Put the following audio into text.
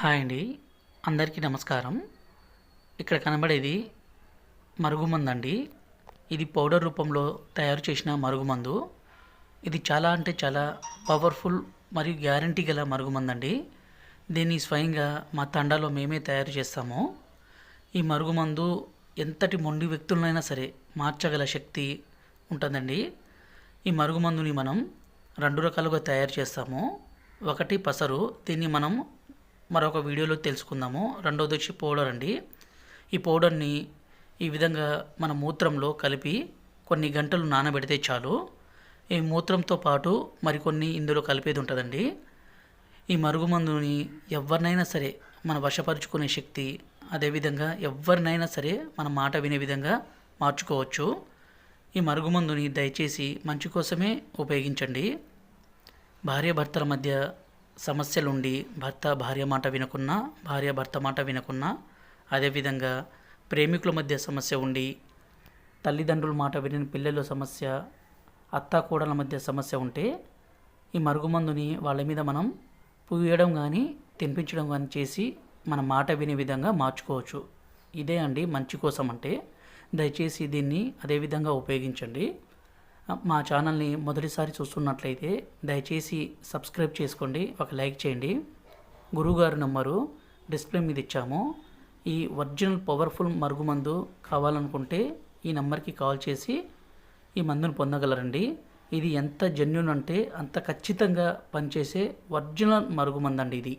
Hi అండి. అందరికీ నమస్కారం. ఇక్కడ కనబడేది మరుగుమందు అండి ఇది పౌడర్ రూపంలో తయారు చేసిన మరుగుమందు. ఇది చాలా అంటే చాలా పవర్ఫుల్ మరియు గ్యారంటీ గల మరుగుమందు అండి దీన్ని స్వయంగా మా తండాలో మేమే తయారు చేస్తాము. ఈ మరుగుమందు ఎంతటి మొండి వ్యక్తులనైనా సరే మార్చగల శక్తి ఉంటుందండి. ఈ మరుగుమందుని మనం రెండు రకాలుగా తయారు చేస్తాము. ఒకటి పసరు దీన్ని మనం మరొక వీడియోలో తెలుసుకుందాము. రెండవది వచ్చి పౌడర్ అండి. ఈ పౌడర్ని ఈ విధంగా మన మూత్రంలో కలిపి కొన్ని గంటలు నానబెడితే చాలు. ఈ మూత్రంతో పాటు మరికొన్ని ఇందులో కలిపేది ఉంటుందండి. ఈ మరుగుమందుని ఎవరినైనా సరే మన వశపరుచుకునే శక్తి అదేవిధంగా ఎవరినైనా సరే మన మాట వినే విధంగా మార్చుకోవచ్చు. ఈ మరుగుమందుని దయచేసి మంచి కోసమే ఉపయోగించండి. భార్యాభర్తల మధ్య సమస్యలుండి భర్త భార్య మాట వినకున్నా భార్య భర్త మాట వినకున్నా అదేవిధంగా ప్రేమికుల మధ్య సమస్య ఉండి తల్లిదండ్రుల మాట విని పిల్లల సమస్య అత్త కూడల మధ్య సమస్య ఉంటే ఈ మరుగుమందుని వాళ్ళ మీద మనం పూయడం కానీ తినిపించడం కానీ చేసి మన మాట వినే విధంగా మార్చుకోవచ్చు. ఇదే అండి మంచి కోసం అంటే దయచేసి దీన్ని అదేవిధంగా ఉపయోగించండి. మా ఛానల్ని మొదటిసారి చూస్తున్నట్లయితే దయచేసి సబ్స్క్రైబ్ చేసుకోండి ఒక లైక్ చేయండి. గురువుగారి నెంబరు డిస్ప్లే మీద ఇచ్చాము. ఈ ఒరిజినల్ పవర్ఫుల్ మరుగుమందు కావాలనుకుంటే ఈ నెంబర్కి కాల్ చేసి ఈ మందును పొందగలరండి. ఇది ఎంత జెన్యున్ అంటే అంత ఖచ్చితంగా పనిచేసే ఒరిజినల్ మరుగుమందు అండి ఇది.